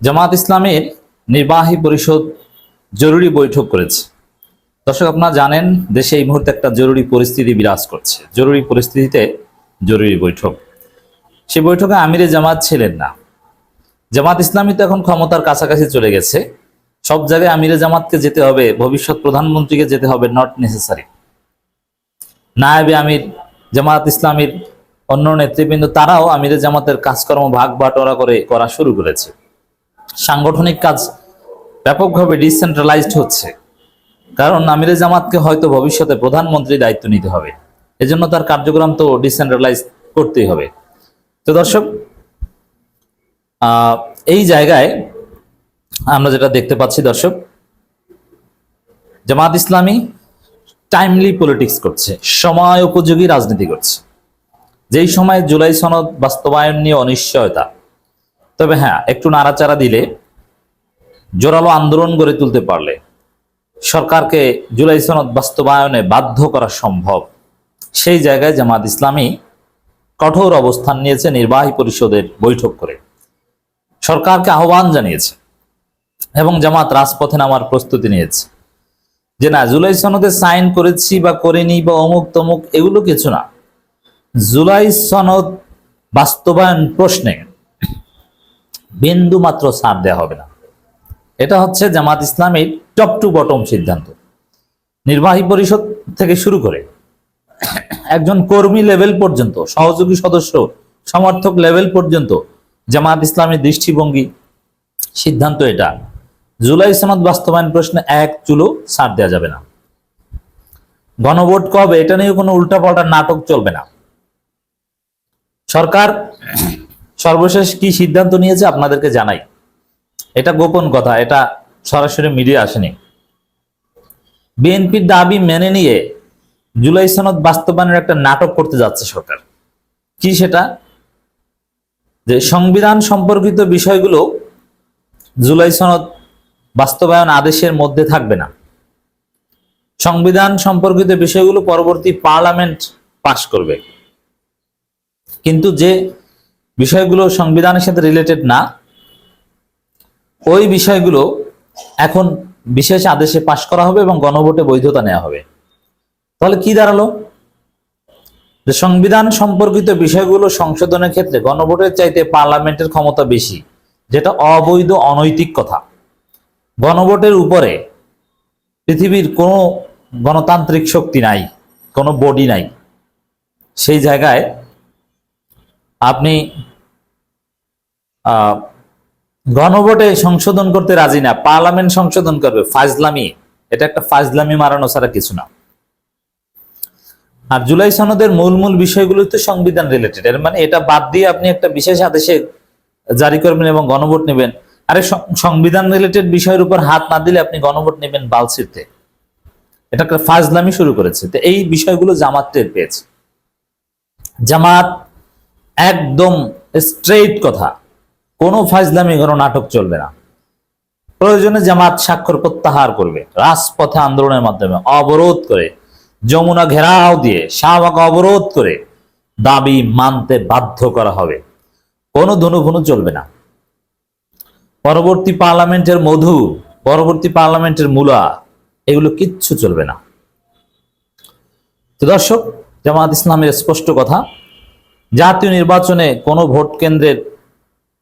জামাত ইসলামের নির্বাহী পরিষদ জরুরি বৈঠক করেছে। দর্শক, আপনারা জানেন, দেশে এই মুহূর্তে একটা জরুরি পরিস্থিতি বিরাজ করছে। জরুরি পরিস্থিতিতে জরুরি বৈঠক। সেই বৈঠকে আমিরে জামাত ছিলেন না। জামাত ইসলামী তো এখন ক্ষমতার কাছাকাছি চলে গেছে। সব জায়গায় আমিরে জামাতকে যেতে হবে, ভবিষ্যৎ প্রধানমন্ত্রীকে যেতে হবে নট নেসেসারি নায়েবে আমির, জামাত ইসলামীর অন্য নেতৃবৃন্দ, তারাও আমিরে জামাতের কাজকর্ম ভাগ বাটোয়ারা করে করা শুরু করেছে। সাংগঠনিক কাজ ব্যাপকভাবে ডিসেন্ট্রালাইজড হচ্ছে। কারণ আমিরে জামাতকে হয়তো ভবিষ্যতে প্রধানমন্ত্রী দায়িত্ব নিতে হবে। এজন্য তার কার্যক্রম তো ডিসেন্ট্রালাইজ করতেই হবে। তো দর্শক এই জায়গায় আমরা যেটা দেখতে পাচ্ছি দর্শক, জামাত ইসলামী টাইমলি পলিটিক্স করছে, সময় উপযোগী রাজনীতি করছে। যেই সময় জুলাই সনদ বাস্তবায়ন নিয়ে অনিশ্চয়তা তবে হ্যাঁ একটু নাড়াচাড়া দিলে জোরালো আন্দোলন গড়ে তুলতে পারলে সরকারকে জুলাই সনদ বাস্তবায়নে বাধ্য করা সম্ভব। সেই জায়গায় জামাত ইসলামী কঠোর অবস্থান নিয়েছে নির্বাহী পরিষদের বৈঠক করে। সরকারকে আহ্বান জানিয়েছে এবং জামাত রাজপথে নামার প্রস্তুতি নিয়েছে যে, না, জুলাই সনদে সাইন করেছি বা করিনি বা অমুক তমুক এগুলো কিছু না। জুলাই সনদ বাস্তবায়ন প্রশ্নে বিন্দু মাত্র ছাড় দেওয়া হবে না। এটা হচ্ছে জামাত ইসলামের টপ টু বটম সিদ্ধান্ত। নির্বাহী পরিষদ থেকে শুরু করে একজন কর্মী লেভেল পর্যন্ত, সহযোগী সদস্য, সমর্থক লেভেল পর্যন্ত জামাত ইসলামের দৃষ্টিভঙ্গি সিদ্ধান্ত এটা। জুলাই সনদ বাস্তবায়ন প্রশ্নে এক চুলো ছাড় দেওয়া যাবে না। গণভোট কবে এটা নিয়ে কোনো উল্টাপাল্টা নাটক চলবে না। সরকার সর্বশেষ কি সিদ্ধান্ত নিয়েছে আপনাদেরকে জানাই। এটা গোপন কথা, এটা সরাসরি মিডিয়া আসেনি। বিএনপির দাবি মেনে নিয়ে জুলাই সনদ বাস্তবায়নের একটা নাটক করতে যাচ্ছে সরকার। কি সেটা? যে সংবিধান সম্পর্কিত বিষয়গুলো জুলাই সনদ বাস্তবায়ন আদেশের মধ্যে থাকবে না। সংবিধান সম্পর্কিত বিষয়গুলো পরবর্তী পার্লামেন্ট পাশ করবে। কিন্তু যে বিষয়গুলো সংবিধানের সাথে রিলেটেড না। ওই বিষয়গুলো এখন বিশেষ আদেশে পাশ করা হবে এবং গণভোটে বৈধতা নেওয়া হবে। তাহলে কি দাঁড়াল? যে সংবিধান সম্পর্কিত বিষয়গুলো সংশোধনের ক্ষেত্রে গণভোটের চাইতে পার্লামেন্টের ক্ষমতা বেশি, যেটা অবৈধ, অনৈতিক কথা। গণভোটের উপরে পৃথিবীর কোনো গণতান্ত্রিক শক্তি নাই, কোনো বডি নাই। সেই জায়গায় আপনি গণভোটে সংশোধন করতে রাজি না, পার্লামেন্ট সংশোধন করবে, ফাজলামি। এটা একটা ফাজলামি মারানো ছাড়া কিছু না। আর জুলাই সনদের মূল মূল বিষয়গুলো তো সংবিধান রিলেটেড এর মানে এটা বাদ দিয়ে আপনি একটা বিশেষ আদেশে জারি করবেন এবং গণভোট নেবেন। আরে সংবিধান রিলেটেড বিষয়ের উপর হাত না দিলে আপনি গণভোট নেবেন বালসিতে এটা একটা ফাজলামি শুরু করেছে। তো এই বিষয়গুলো জামাত টের পেয়েছে। জামাত একদম স্ট্রেইট কথা। কোনো ফাজলামি, কোনো নাটক চলবে না। প্রয়োজনে জামাত স্বাক্ষর প্রত্যাহার করবে। রাজপথে আন্দোলনের মাধ্যমে অবরোধ করে, যমুনা ঘেরাও দিয়ে, শাহবাগ অবরোধ করে দাবি মানতে বাধ্য করা হবে। কোনো ধনুভুনু চলবে না। পরবর্তী পার্লামেন্টের মধু, পরবর্তী পার্লামেন্টের মূলা, এগুলো কিচ্ছু চলবে না। তো দর্শক, জামাত ইসলামের স্পষ্ট কথা জাতীয় নির্বাচনে কোনো ভোট কেন্দ্রের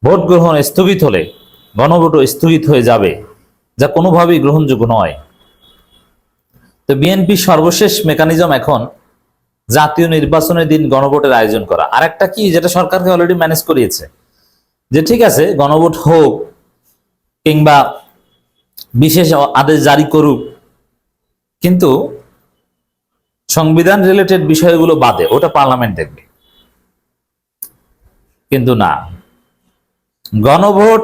ভোট গ্রহণ স্থগিত হলে গণভোটও স্থগিত হয়ে যাবে, যা কোনোভাবেই গ্রহণযোগ্য নয়। তো বিএনপি সর্বশেষ মেকানিজম এখন জাতীয় নির্বাচনের দিন গণভোটের আয়োজন করা। আরেকটা কি, যেটা সরকারকে অলরেডি ম্যানেজ করিয়েছে, যে ঠিক আছে, গণভোট হোক কিংবা বিশেষ আদেশ জারি করুক, কিন্তু সংবিধান রিলেটেড বিষয়গুলো বাদে, ওটা পার্লামেন্ট দেখবে। কিন্তু না। গণভোট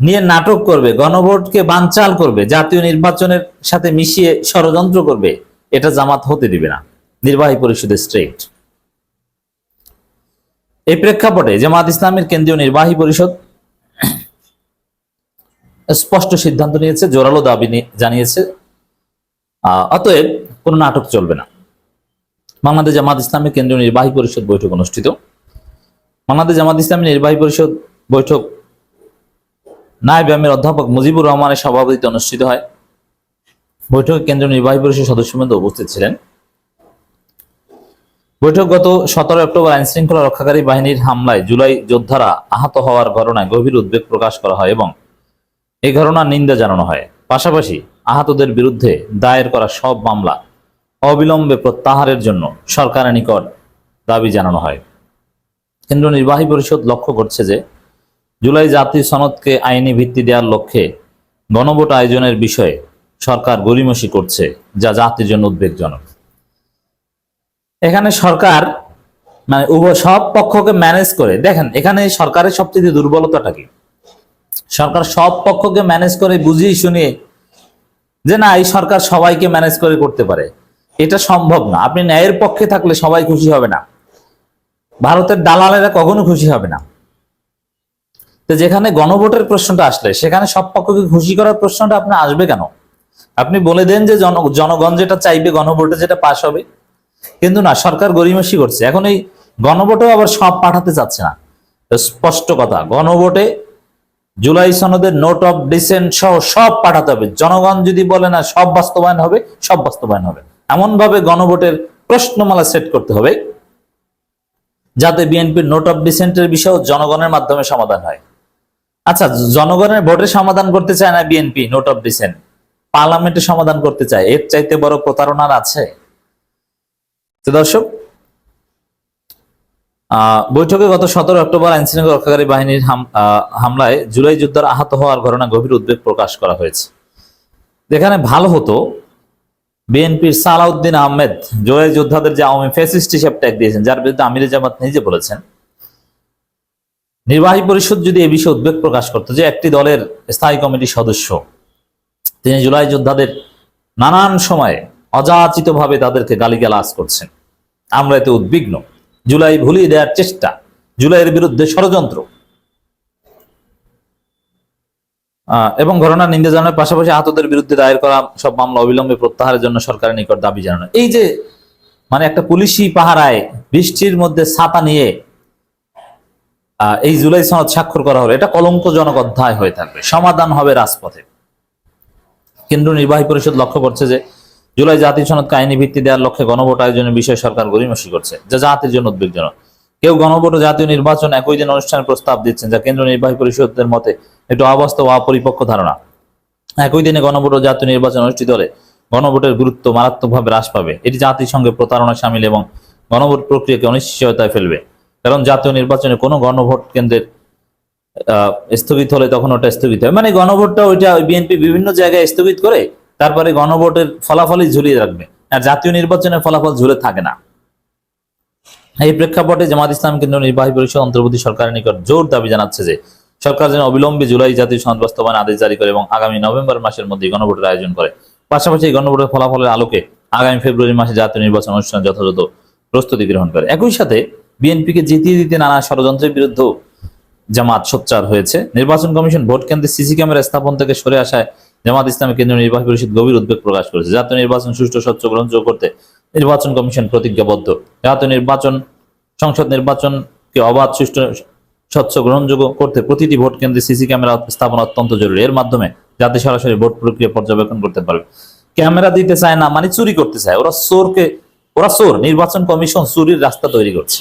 নিয়ে নাটক করবে, গণভোটকে বানচাল করবে, জাতীয় নির্বাচনের সাথে মিশিয়ে ষড়যন্ত্র করবে, এটা জামাত হতে দিবে না। নির্বাহী পরিষদের স্ট্রেট এই প্রেক্ষাপটে জামাত ইসলামের কেন্দ্রীয় নির্বাহী পরিষদ স্পষ্ট সিদ্ধান্ত নিয়েছে, জোরালো দাবি নিয়ে- জানিয়েছে। অতএব কোনো নাটক চলবে না। বাংলাদেশ জামাত ইসলামের কেন্দ্রীয় নির্বাহী পরিষদ বৈঠক অনুষ্ঠিত। বাংলাদেশ জামাত ইসলামী নির্বাহী পরিষদ বৈঠক নায়েব আমির অধ্যাপক মুজিবুর রহমানের সভাপতিত্বে অনুষ্ঠিত হয়। বৈঠকে কেন্দ্রীয় নির্বাহী পরিষদ সদস্যবৃন্দ উপস্থিত ছিলেন। বৈঠক গত সতেরো অক্টোবর আইন শৃঙ্খলা রক্ষাকারী বাহিনীর হামলায় জুলাই যোদ্ধারা আহত হওয়ার ঘটনায় গভীর উদ্বেগ প্রকাশ করা হয় এবং এই ঘটনার নিন্দা জানানো হয়। পাশাপাশি আহতদের বিরুদ্ধে দায়ের করা সব মামলা অবিলম্বে প্রত্যাহারের জন্য সরকারের নিকট দাবি জানানো হয়। কেন্দ্র নির্বাহী পরিষদ লক্ষ্য করছে যে জুলাই জাতীয় সনদকে আইনি ভিত্তি দেওয়ার লক্ষ্যে গণভোট আয়োজনের বিষয়ে সরকার গরিমসি করছে, যা জাতির জন্য উদ্বেগজনক। এখানে সরকার মানে উভয় সব পক্ষকে ম্যানেজ করে, দেখেন, এখানে সরকারের সবচেয়ে দুর্বলতাটা কি? সরকার সব পক্ষকে ম্যানেজ করে বুঝিয়ে শুনিয়ে যে না, এই সরকার সবাইকে ম্যানেজ করে করতে পারে। এটা সম্ভব না। আপনি ন্যায়ের পক্ষে থাকলে সবাই খুশি হবে না। ভারতের দালালেরা কখনো খুশি হবে না। তো যেখানে গণভোটের প্রশ্নটা আসলে, সেখানে সব পক্ষকে খুশি করার প্রশ্নটা আপনি আসবে কেন? আপনি বলে দেন যে জন জনগণ যেটা চাইবে গণভোটে যেটা পাশ হবে। কিন্তু না, সরকার গরিমসি করছে। এখন এই গণভোটেও আবার সব পাঠাতে চাচ্ছে না। স্পষ্ট কথা, গণভোটে জুলাই সনদের নোট অফ ডিসেন্ট সহ সব পাঠাতে হবে। জনগণ যদি বলে না, সব বাস্তবায়ন হবে, সব বাস্তবায়ন হবে। এমন ভাবে গণভোটের প্রশ্নমালা সেট করতে হবে। যাতে বিএনপির নোট অফ ডিসেন্টের বিষয় জনগণের মাধ্যমে সমাধান হয়। আচ্ছা জনগণের ভোটে সমাধান করতে চায় না বিএনপি, নোট অফ ডিসেন্ট? পার্লামেন্টে সমাধান করতে চায়, এর চাইতে বড় প্রতারণার আছে? দর্শক বৈঠকে গত সতেরো অক্টোবর আইন শৃঙ্খলা রক্ষাকারী বাহিনীর হামলায় জুলাই যুদ্ধের আহত হওয়ার ঘটনা গভীর উদ্বেগ প্রকাশ করা হয়েছে। যেখানে ভালো হতো বিএনপির সালাউদ্দিন আহমেদ জুলাই যোদ্ধাদের যে আওয়ামী ফেসিস্ট হিসেবে ট্যাগ দিয়েছেন, যার বিরুদ্ধে আমির জামাত নিজে বলেছেন। নির্বাহী পরিষদ যদি এ বিষয়ে উদ্বেগ প্রকাশ করতো যে একটি দলের স্থায়ী কমিটির সদস্য, তিনি জুলাই যোদ্ধাদের নানান সময়ে অযাচিতভাবে তাদেরকে গালিগালাজ করছেন। আমরা এতে উদ্বিগ্ন। জুলাই ভুলিয়ে দেওয়ার চেষ্টা, জুলাইয়ের বিরুদ্ধে ষড়যন্ত্র। এবং ঘটনার নিন্দা জানানোর পাশাপাশি আহতদের বিরুদ্ধে দায়ের করা সব মামলা অবিলম্বে প্রত্যাহারের জন্য সরকারের নিকট দাবি জানানো। এই যে মানে একটা পুলিশি পাহারায় বৃষ্টির মধ্যে ছাতা নিয়ে এই জুলাই সনদ স্বাক্ষর করা হলো, এটা কলঙ্কজনক অধ্যায় হয়ে থাকবে। সমাধান হবে রাজপথে। কেন্দ্র নির্বাহী পরিষদ লক্ষ্য করছে যে, জুলাই জাতীয় সনদকে আইনি ভিত্তি দেওয়ার লক্ষ্যে গণভোট আয়োজনের বিষয়ে সরকার গরিমসি করছে, যা জাতির জন্য উদ্বেগজনক। কেউ গণভোট জাতীয় নির্বাচন একই দিন অনুষ্ঠানের প্রস্তাব দিচ্ছেন, যা কেন্দ্র নির্বাহী পরিষদের মতে একটু অবাস্তব অপরিপক্ক ধারণা। একই দিনে গণভোট ও জাতীয় নির্বাচন অনুষ্ঠিত হলে গণভোটের গুরুত্ব মারাত্মকভাবে হ্রাস পাবে। এটি জাতিসংঘে প্রতারণা সামিল এবং গণভোট প্রক্রিয়াকে অনিশ্চয়তায় ফেলবে। কারণ জাতীয় নির্বাচনে কোনো গণভোট কেন্দ্রের স্থগিত হলে তখন ওটা স্থগিত হয় মানে গণভোটটা ওইটা বিএনপি বিভিন্ন জায়গায় স্থগিত করে তারপরে গণভোটের ফলাফলই ঝুলিয়ে রাখবে। আর জাতীয় নির্বাচনের ফলাফল ঝুলে থাকে না। এই প্রেক্ষাপটে জামাত ইসলাম কেন্দ্র নির্বাহী পরিষদ অন্তর্বর্তী সরকারের নিকট জোর দাবি জানাচ্ছে যে সরকার যেন অবিলম্বে জুলাই জাতীয় সনদ বাস্তবায়ন আদেশ জারি করে এবং আগামী নভেম্বর মাসের মধ্যে গণভোটের আয়োজন করে। পাশাপাশি এই গণভোটের ফলাফলের আলোকে আগামী ফেব্রুয়ারি মাসে জাতীয় নির্বাচন অনুষ্ঠান যথাযথ প্রস্তুতি গ্রহণ করে। একই সাথে বিএনপিকে জিতিয়ে দিতে নানা ষড়যন্ত্রের বিরুদ্ধেও জামাত সোচ্চার হয়েছে। নির্বাচন কমিশন ভোট কেন্দ্রে সিসি ক্যামেরা স্থাপন থেকে সরে আসায় জামাত ইসলামী কেন্দ্রীয় নির্বাহী পরিষদ গভীর উদ্বেগ প্রকাশ করেছে। জাতীয় নির্বাচন সুষ্ঠু, স্বচ্ছ, গ্রহণযোগ্য করতে নির্বাচন কমিশন প্রতিজ্ঞাবদ্ধ। জাতীয় নির্বাচন সংসদ নির্বাচনকে অবাধ, সুষ্ঠু স্বচ্ছ গ্রহণযোগ্য করতে প্রতিটি ভোট কেন্দ্রে সিসি ক্যামেরা স্থাপন অত্যন্ত জরুরি। এর মাধ্যমে যাতে সরাসরি ভোট প্রক্রিয়া পর্যবেক্ষণ করতে পারবে। ক্যামেরা দিতে চায় না মানে চুরি করতে চায়। ওরা চোরকে ওরা চোর। নির্বাচন কমিশন চুরির রাস্তা তৈরি করছে।